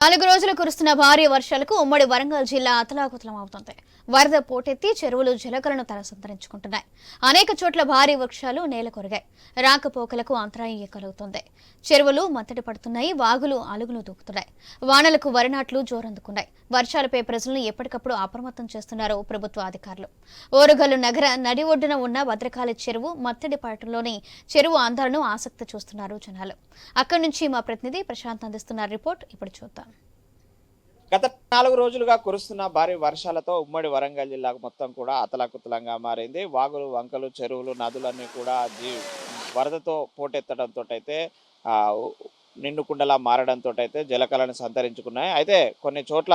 నాలుగు రోజులు కురుస్తున్న భారీ వర్షాలకు ఉమ్మడి వరంగల్ జిల్లా అతలాకుతలం అవుతుంది వరద పోటెత్తి చెరువులు జలకలను తలసంతరించుకుంటున్నాయి అనేక చోట్ల భారీ వృక్షాలు నేల కొరిగాయి రాకపోకలకు అంతరాయం కలుగుతుంది చెరువులు మత్తడి పడుతున్నాయి వాగులు అలుగులు దూకుతున్నాయి. వానలకు వరినాట్లు జోరందుకున్నాయి. వర్షాలపై ప్రజలను ఎప్పటికప్పుడు అప్రమత్తం చేస్తున్నారు ప్రభుత్వ అధికారులు. ఓరుగల్లు నగర నడి ఒడ్డున ఉన్న భద్రకాళి చెరువు మత్తడిపాటలోని చెరువు అందాలను ఆసక్తి చూస్తున్నారు జనాలు. అక్కడి నుంచి మా ప్రతినిధి ప్రశాంత్ అందిస్తున్న రిపోర్ట్ ఇప్పుడు చూద్దాం. గత నాలుగు రోజులుగా కురుస్తున్న భారీ వర్షాలతో ఉమ్మడి వరంగల్ జిల్లాకు మొత్తం కూడా అతలాకుతలంగా మారింది. వాగులు వంకలు చెరువులు నదులన్నీ కూడా జీ వరదతో పోటెత్తడంతో అయితే నిండుకుండలా మారడంతో అయితే జలకలను సంతరించుకున్నాయి. అయితే కొన్ని చోట్ల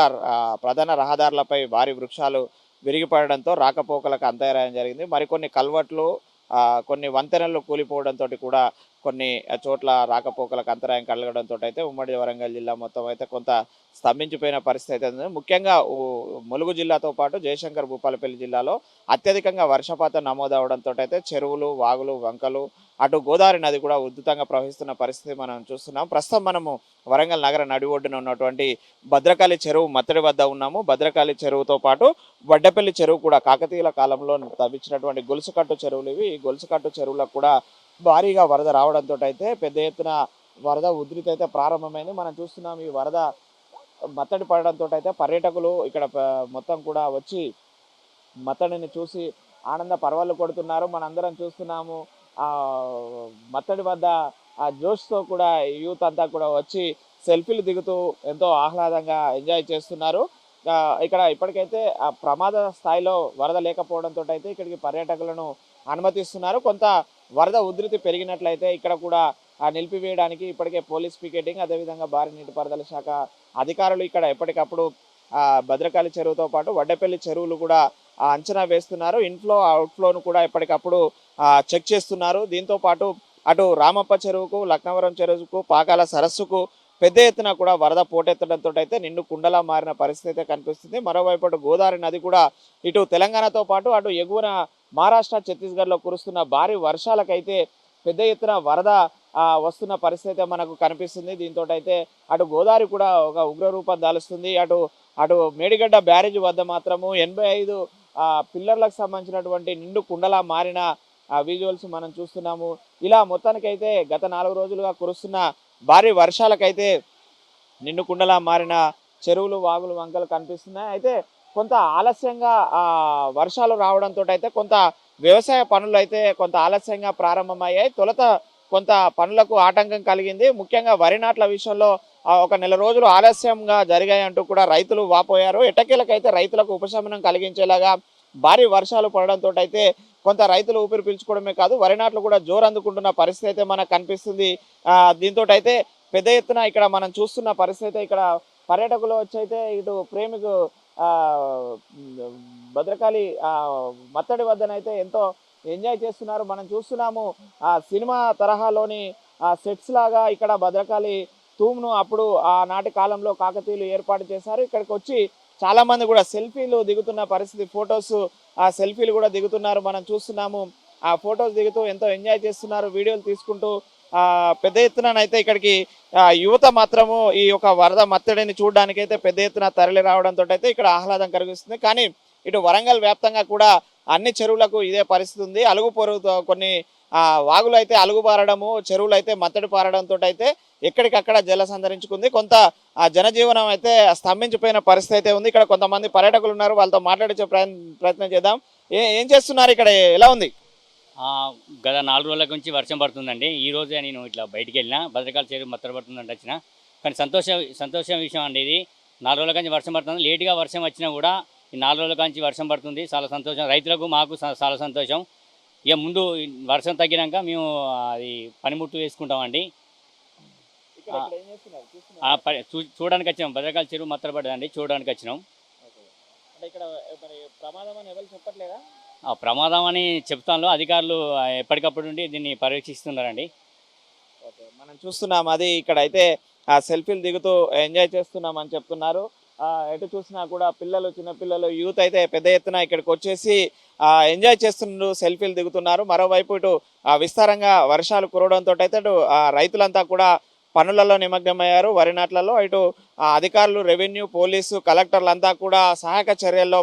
ప్రధాన రహదారులపై భారీ వృక్షాలు విరిగిపడడంతో రాకపోకలకు అంతరాయం జరిగింది. మరికొన్ని కల్వర్ట్లు కొన్ని వంతెనలు కూలిపోవడంతో కూడా కొన్ని చోట్ల రాకపోకలకు అంతరాయం కలగడంతో అయితే ఉమ్మడి వరంగల్ జిల్లా మొత్తం అయితే కొంత స్తంభించిపోయిన పరిస్థితి అయితే ఉంది. ముఖ్యంగా ములుగు జిల్లాతో పాటు జయశంకర్ భూపాలపల్లి జిల్లాలో అత్యధికంగా వర్షపాతం నమోదవడంతో అయితే చెరువులు వాగులు వంకలు అటు గోదావరి నది కూడా ఉధృతంగా ప్రవహిస్తున్న పరిస్థితి మనం చూస్తున్నాం. ప్రస్తుతం మనము వరంగల్ నగర నడి ఒడ్డున ఉన్నటువంటి భద్రకాళి చెరువు మత్తడి వద్ద ఉన్నాము. భద్రకాళి చెరువుతో పాటు వడ్డపల్లి చెరువు కూడా కాకతీయుల కాలంలో తవ్వించినటువంటి గొలుసుకట్టు చెరువులు ఇవి. ఈ గొలుసుకట్టు చెరువులకు కూడా భారీగా వరద రావడంతో అయితే పెద్ద ఎత్తున వరద ఉధృతి అయితే ప్రారంభమైంది. మనం చూస్తున్నాం ఈ వరద మత్తడి పడడంతో అయితే పర్యాటకులు ఇక్కడ మొత్తం కూడా వచ్చి మత్తడిని చూసి ఆనంద పర్వాలు కొడుతున్నారు. మనందరం చూస్తున్నాము. మత్తడి వద్ద ఆ జోష్తో కూడా యూత్ అంతా కూడా వచ్చి సెల్ఫీలు దిగుతూ ఎంతో ఆహ్లాదంగా ఎంజాయ్ చేస్తున్నారు. ఇక్కడ ఇప్పటికైతే ఆ ప్రమాద స్థాయిలో వరద లేకపోవడంతో అయితే ఇక్కడికి పర్యాటకులను అనుమతిస్తున్నారు. కొంత వరద ఉధృతి పెరిగినట్లయితే ఇక్కడ కూడా ఆ నిలిపివేయడానికి ఇప్పటికే పోలీస్ పికెటింగ్ అదేవిధంగా భారీ నీటిపారుదల శాఖ అధికారులు ఇక్కడ ఎప్పటికప్పుడు భద్రకాళి చెరువుతో పాటు వడ్డపల్లి చెరువులు కూడా అంచనా వేస్తున్నారు. ఇన్ఫ్లో అవుట్ఫ్లోను కూడా ఎప్పటికప్పుడు చెక్ చేస్తున్నారు. దీంతో పాటు అటు రామప్ప చెరువుకు లక్నవరం చెరువుకు పాకాల సరస్సుకు పెద్ద ఎత్తున కూడా వరద పోటెత్తడంతో అయితే నిండు కుండలా మారిన పరిస్థితి అయితే కనిపిస్తుంది. మరోవైపు అటు గోదావరి నది కూడా ఇటు తెలంగాణతో పాటు అటు ఎగువన మహారాష్ట్ర ఛత్తీస్గఢ్లో కురుస్తున్న భారీ వర్షాలకైతే పెద్ద ఎత్తున వరద వస్తున్న పరిస్థితి అయితే మనకు కనిపిస్తుంది. దీంతో అయితే అటు గోదావరి కూడా ఒక ఉగ్ర రూపం దాలుస్తుంది. అటు అటు మేడిగడ్డ బ్యారేజ్ వద్ద మాత్రము ఎనభై ఐదు పిల్లర్లకు సంబంధించినటువంటి నిండు కుండలా మారిన విజువల్స్ మనం చూస్తున్నాము. ఇలా మొత్తానికైతే గత నాలుగు రోజులుగా కురుస్తున్న భారీ వర్షాలకైతే నిండు కుండలా మారిన చెరువులు వాగులు వంకలు కనిపిస్తున్నాయి. అయితే కొంత ఆలస్యంగా ఆ వర్షాలు రావడంతో అయితే కొంత వ్యవసాయ పనులు అయితే కొంత ఆలస్యంగా ప్రారంభమయ్యాయి. తొలత కొంత పనులకు ఆటంకం కలిగింది. ముఖ్యంగా వరి నాట్ల విషయంలో ఒక నెల రోజులు ఆలస్యంగా జరిగాయి అంటూ కూడా రైతులు వాపోయారు. ఎట్టకేలకైతే రైతులకు ఉపశమనం కలిగించేలాగా భారీ వర్షాలు పడడంతో అయితే కొంత రైతులు ఊపిరి పీల్చుకోవడమే కాదు వరి నాట్లు కూడా జోరు అందుకుంటున్న పరిస్థితి అయితే మనకు కనిపిస్తుంది. దీంతో అయితే పెద్ద ఎత్తున ఇక్కడ మనం చూస్తున్న పరిస్థితి అయితే ఇక్కడ పర్యాటకులు వచ్చైతే ఇటు ప్రేమికు భద్రకాళి మత్తడి వద్దనైతే ఎంతో ఎంజాయ్ చేస్తున్నారు. మనం చూస్తున్నాము ఆ సినిమా తరహాలోని సెట్స్ లాగా ఇక్కడ భద్రకాళి తూమును అప్పుడు ఆ నాటి కాలంలో కాకతీయులు ఏర్పాటు చేశారు. ఇక్కడికి వచ్చి చాలామంది కూడా సెల్ఫీలు దిగుతున్న పరిస్థితి ఫొటోస్ ఆ సెల్ఫీలు కూడా దిగుతున్నారు. మనం చూస్తున్నాము ఆ ఫొటోస్ దిగుతూ ఎంతో ఎంజాయ్ చేస్తున్నారు. వీడియోలు తీసుకుంటూ పెద్ద ఎత్తున అయితే ఇక్కడికి యువత మాత్రము ఈ యొక్క వరద మత్తడిని చూడడానికి అయితే పెద్ద ఎత్తున తరలి రావడంతో అయితే ఇక్కడ ఆహ్లాదం కలిగిస్తుంది. కానీ ఇటు వరంగల్ వ్యాప్తంగా కూడా అన్ని చెరువులకు ఇదే పరిస్థితి ఉంది. అలుగు పొరుగుతో కొన్ని వాగులు అయితే అలుగుపారడము చెరువులు అయితే మత్తడి పారడంతో అయితే ఎక్కడికక్కడ జల సంతరించుకుంది కొంత జనజీవనం అయితే స్తంభించిపోయిన పరిస్థితి అయితే ఉంది. ఇక్కడ కొంతమంది పర్యాటకులు ఉన్నారు వాళ్ళతో మాట్లాడించే ప్రయత్నం ప్రయత్నం చేద్దాం. ఏ ఏం చేస్తున్నారు ఇక్కడ? ఎలా ఉంది? గత నాలుగు రోజుల నుంచి వర్షం పడుతుందండి. ఈ రోజే నేను ఇట్లా బయటికి వెళ్ళిన భద్రకాల చెరువు మత్తడి పడుతుందంటే వచ్చిన. కానీ సంతోష సంతోషం విషయం అండి ఇది. నాలుగు రోజుల నుంచి వర్షం పడుతుంది. లేటుగా వర్షం వచ్చినా కూడా ఈ నాలుగు రోజుల నుంచి వర్షం పడుతుంది. చాలా సంతోషం. రైతులకు మాకు చాలా సంతోషం. ఇక ముందు వర్షం తగ్గినాక మేము అది పనిముట్టు వేసుకుంటామండి. చూడడానికి వచ్చినాం. భద్రకాల చెరువు మత్తర పడ్డదండి చూడడానికి వచ్చినాం. ప్రమాదం అని ఎవరు చెప్పట్లేదా? ఆ ప్రమాదం అని చెప్తాను అధికారులు ఎప్పటికప్పుడు నుండి దీన్ని పర్యవేక్షిస్తున్నారండి. ఓకే. మనం చూస్తున్నాం అది ఇక్కడ అయితే సెల్ఫీలు దిగుతూ ఎంజాయ్ చేస్తున్నామని చెప్తున్నారు. ఎటు చూసినా కూడా పిల్లలు చిన్నపిల్లలు యూత్ అయితే పెద్ద ఎత్తున ఇక్కడికి వచ్చేసి ఎంజాయ్ చేస్తున్నారు సెల్ఫీలు దిగుతున్నారు. మరోవైపు ఇటు విస్తారంగా వర్షాలు కురవడంతో అయితే ఇటు రైతులంతా కూడా పనులలో నిమగ్నమయ్యారు. వరి నాట్లలో ఇటు అధికారులు రెవెన్యూ పోలీసు కలెక్టర్లంతా కూడా సహాయక చర్యల్లో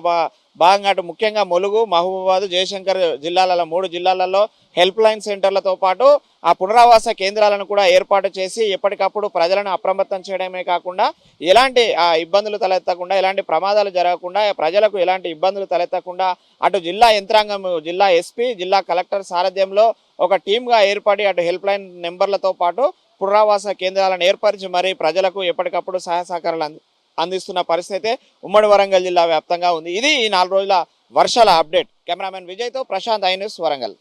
భాగంగా అటు ముఖ్యంగా ములుగు మహబూబాబాద్ జయశంకర్ జిల్లాలలో మూడు జిల్లాలలో హెల్ప్ లైన్ సెంటర్లతో పాటు ఆ పునరావాస కేంద్రాలను కూడా ఏర్పాటు చేసి ఎప్పటికప్పుడు ప్రజలను అప్రమత్తం చేయడమే కాకుండా ఎలాంటి ఆ, ఇబ్బందులు తలెత్తకుండా ఎలాంటి ప్రమాదాలు జరగకుండా ప్రజలకు ఎలాంటి ఇబ్బందులు తలెత్తకుండా అటు జిల్లా యంత్రాంగం జిల్లా ఎస్పీ జిల్లా కలెక్టర్ సారథ్యంలో ఒక టీమ్గా ఏర్పడి అటు హెల్ప్ లైన్ నెంబర్లతో పాటు పునరావాస కేంద్రాలను ఏర్పరిచి మరీ ప్రజలకు ఎప్పటికప్పుడు సహాయ సహకారాలు అంది అందిస్తున్న పరిస్థితి అయితే ఉమ్మడి వరంగల్ జిల్లా వ్యాప్తంగా ఉంది. ఇది ఈ నాలుగు రోజుల వర్షాల అప్డేట్. కెమెరామెన్ విజయ్తో ప్రశాంత్ ఐ న్యూస్ వరంగల్.